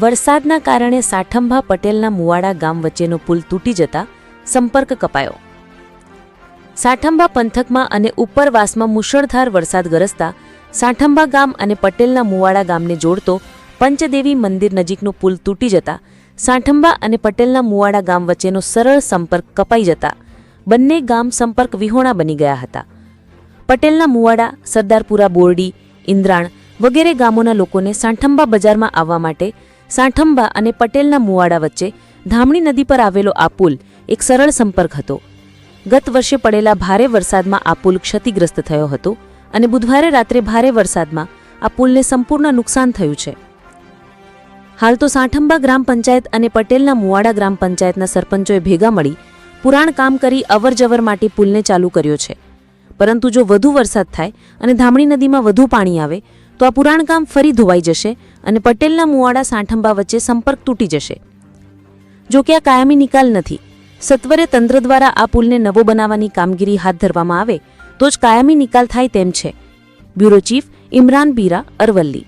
વરસાદના કારણે સાઠંભા પટેલના મુવાડા ગામ વચ્ચેનો પુલ તૂટી જતા સંપર્ક કપાયો. સાઠંબા પંથકમાં અને ઉપરવાસમાં મુશળધાર વરસાદ ગરજતા સાઠંબા ગામ અને પટેલના મુવાડા ગામને જોડતો પંચદેવી મંદિર નજીકનો પુલ તૂટી જતા સાઠંબા અને પટેલના મુવાડા ગામ વચ્ચેનો સરળ સંપર્ક કપાઈ જતા બંને ગામ સંપર્ક વિહોણા બની ગયા હતા. પટેલના મુવાડા, સરદારપુરા બોરડી, ઇન્દ્રાણ વગેરે ગામોના લોકોને સાંઠંબા બજારમાં આવવા માટે સાઠંબા અને પટેલના મુવાડા વચ્ચે ધામણી નદી પર આવેલો આ પુલ એક સરળ સંપર્ક હતો. ગત વર્ષે પડેલા ભારે વરસાદમાં આ પુલ ક્ષતિગ્રસ્ત થયો હતો અને બુધવારે રાત્રે ભારે વરસાદમાં આ પુલને સંપૂર્ણ નુકસાન થયું છે. હાલ તો સાઠંબા ગ્રામ પંચાયત અને પટેલના મુવાડા ગ્રામ પંચાયતના સરપંચોએ ભેગા મળી પુરાણ કામ કરી અવરજવર માટે પુલને ચાલુ કર્યો છે. પરંતુ જો વધુ વરસાદ થાય અને ધામણી નદીમાં વધુ પાણી આવે તો આ પુરાણ ગામ ફરી ધોવાઈ જશે અને પટેલના મુવાડા સાંઠંબા વચ્ચે સંપર્ક તૂટી જશે. જો કે આ કાયમી નિકાલ નથી, સત્વરે તંત્ર દ્વારા આ પુલને નવો બનાવવાની કામગીરી હાથ ધરવામાં આવે, તો જ કાયમી નિકાલ થાય તેમ છે. Bureau chief Imran Bira Aravalli.